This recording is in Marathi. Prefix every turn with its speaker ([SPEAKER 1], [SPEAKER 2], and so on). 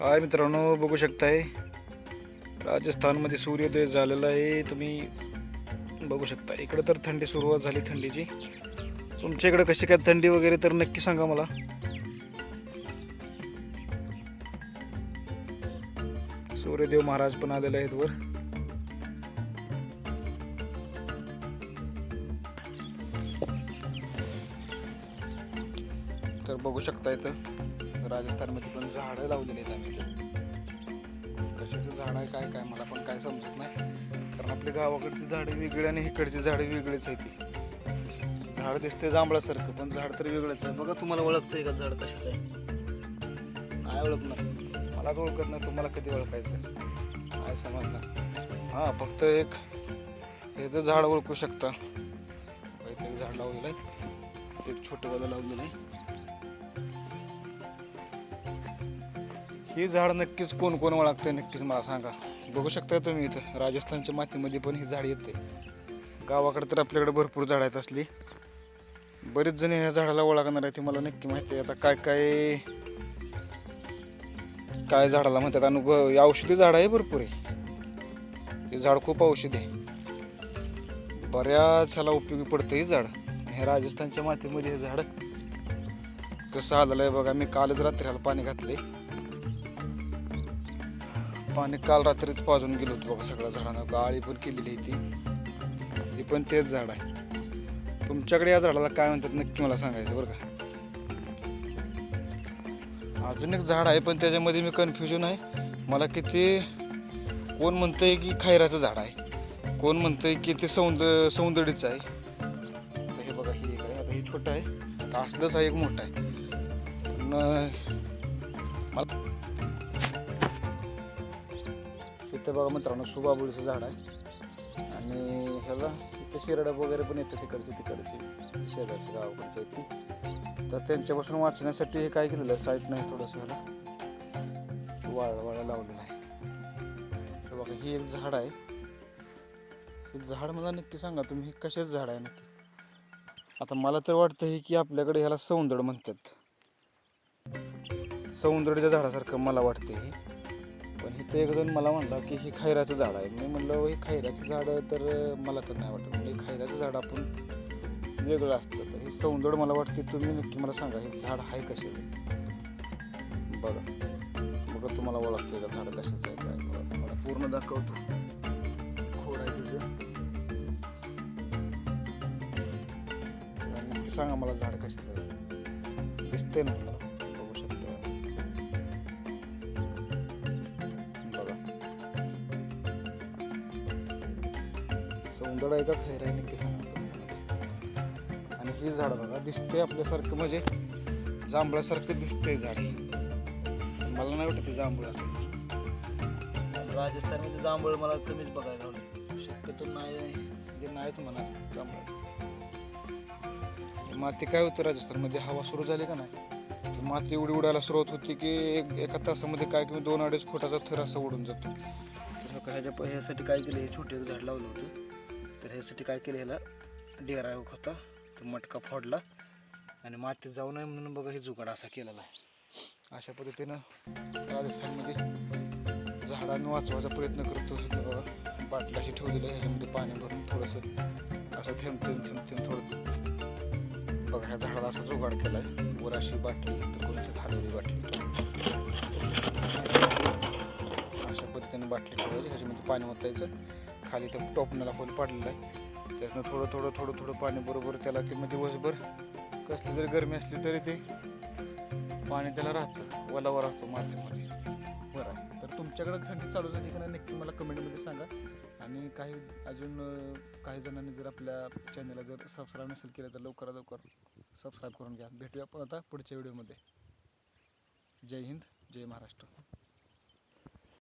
[SPEAKER 1] हाय मित्रांनो बघू शकताय. राजस्थानमध्ये सूर्योदय झालेला आहे. तुम्ही बघू शकता. इकडं तर थंडी सुरुवात झाली थंडीची. तुमच्या इकडं कशी काय थंडी वगैरे तर नक्की सांगा मला. सूर्यदेव महाराज पण आलेले आहेत वर. तर बघू शकता इथं. राजस्थानमध्ये पण झाडं लावलेली आहेत आम्ही कशाचं झाड आहे काय काय मला पण काय समजत नाही. कारण आपल्या गावाकडची झाडे वेगळी आणि इकडची झाडे वेगळीच आहे ती. झाड दिसते जांभळासारखं पण झाड तर वेगळंच आहे. बघा तुम्हाला ओळखतं का झाड कशाचं आहे? नाही ओळखणार. मलाच ओळखत नाही तुम्हाला कधी ओळखायचं काय समजणार? हां फक्त एक ह्याचं झाड ओळखू शकता. काहीतरी झाड लावलेलं आहे. एक छोटं वालं लावलेलं आहे. ही झाड नक्कीच कोण कोण ओळखतंय नक्कीच मला सांगा. बघू शकता तुम्ही इथं राजस्थानच्या मातीमध्ये पण ही झाड येते. गावाकडे तर आपल्याकडे भरपूर झाड आहेत असली. बरेच जण ह्या झाडाला ओळखणार आहे ते मला नक्की माहिती आहे. आता काय काय काय झाडाला म्हणतात आणि ग- औषधी झाड आहे भरपूर आहे. हे झाड खूप औषधी आहे. बऱ्याच ह्याला उपयोगी पडतं हे झाड. हे राजस्थानच्या मातीमध्ये हे झाड कसं आलेलं आहे बघा मी कालच रात्री ह्याला पाणी घातले पाणी काल रात्रीच पाजून गेलो होतो बघा सगळ्या झाडांना. गाळी पण केलेली आहे ती. ती पण तेच झाड आहे. तुमच्याकडे या झाडाला काय म्हणतात नक्की मला सांगायचं बरं का? अजून एक झाड आहे पण त्याच्यामध्ये मी कन्फ्युजन आहे. मला किती कोण म्हणतंय की खैराचं झाड आहे? कोण म्हणतंय की ते सौंद सौंदर्यचं आहे? हे बघा हे एक आहे. आता हे छोटं आहे. आता असलंच आहे एक मोठं आहे. पण मला इथं बघा मित्रांनो सुबाबुळीचं झाड आहे. आणि ह्याला इथे शिरडं वगैरे पण येतं तिकडची तिकडची शेजारची गावाकडची ती तर त्यांच्यापासून वाचण्यासाठी हे काय केलेलं आहे? नाही थोडंसं ह्याला. वाळ वाळा लावलेलं आहे. तर बघा ही एक झाड आहे. हे झाड मला नक्की सांगा तुम्ही हे कशाच झाड आहे नक्की? आता मला तर वाटतं हे की आपल्याकडे ह्याला सौंदड म्हणतात. सौंदर्याच्या झाडासारखं मला वाटते हे. इथे एक जण मला म्हणला की हे खैराचं झाड आहे. मी म्हणलं हे खैराचं झाड तर मला तर नाही वाटत. म्हणजे खैराचं झाड आपण वेगळं असतं. तर हे सौंदर्य मला वाटते तुम्ही नक्की मला सांगा हे झाड आहे कशाचं? बघा बघा तुम्हाला ओळखते का झाड कशाचं आहे काय. मला पूर्ण दाखवतो. खोड आहे तुझं. सांगा मला झाड कशाचं आहे. दिसते ना? का खैर आहे नक्की सांगा तुम्ही मला. आणि ही झाड बघा दिसते आपल्यासारखं म्हणजे जांभळासारखं दिसतंय झाड. मला नाही वाटत ते जांभूळ असं राजस्थानमध्ये जांभूळ मला कमीच बघायला आवडतं. शक्यतो नाही. म्हणजे नाहीच म्हणा जांभळाचं. माती काय होतं राजस्थानमध्ये? हवा सुरू झाली का नाही? माती एवढी उडायला सुरुवात होती की एक एका तासामध्ये काय किंवा दोन अडीच फुटाचा थर असा उडून जातो. ह्याच्या ह्यासाठी काय केलं? हे छोटे एक झाड लावलं होतं. तर ह्यासाठी काय केलं ह्याला? डेरा होता तो मटका फोडला आणि मातीत जाऊ नये म्हणून बघा हे जुगाड असा केलेला आहे. अशा पद्धतीनं राजस्थानमध्ये झाडांनी वाचवायचा प्रयत्न करतो. हे बघा अशी ठेवलेली आहे ह्याच्यामध्ये पाणी भरून थोडंसं असं थेंब थेंब थेंब थेंब थोडं बघा ह्या झाडाला असा जुगाड केला आहे वर अशी बाटली तर कोणती हलवली बाटली? अशा पद्धतीने बाटली ठेवायची ह्याच्यामध्ये पाणी ओतायचं. खाली तर टोपणाला खोल पाडलेलं आहे त्यातनं थोडं थोडं थोडं थोडं पाणी बरोबर त्याला ते म्हणजे मग दिवसभर कसली जरी गरमी असली तरी ते पाणी त्याला राहतं. ओलावा राहतो मातीमध्ये. बरं आहे. तर तुमच्याकडं थंडी चालू झाली की नाही नक्की मला कमेंटमध्ये सांगा. आणि काही अजून काही जणांनी जर आपल्या चॅनलला जर सबस्क्राईब नसेल केलं तर लवकरात लवकर सबस्क्राईब करून घ्या. भेटूया आपण आता पुढच्या व्हिडिओमध्ये जय हिंद जय महाराष्ट्र.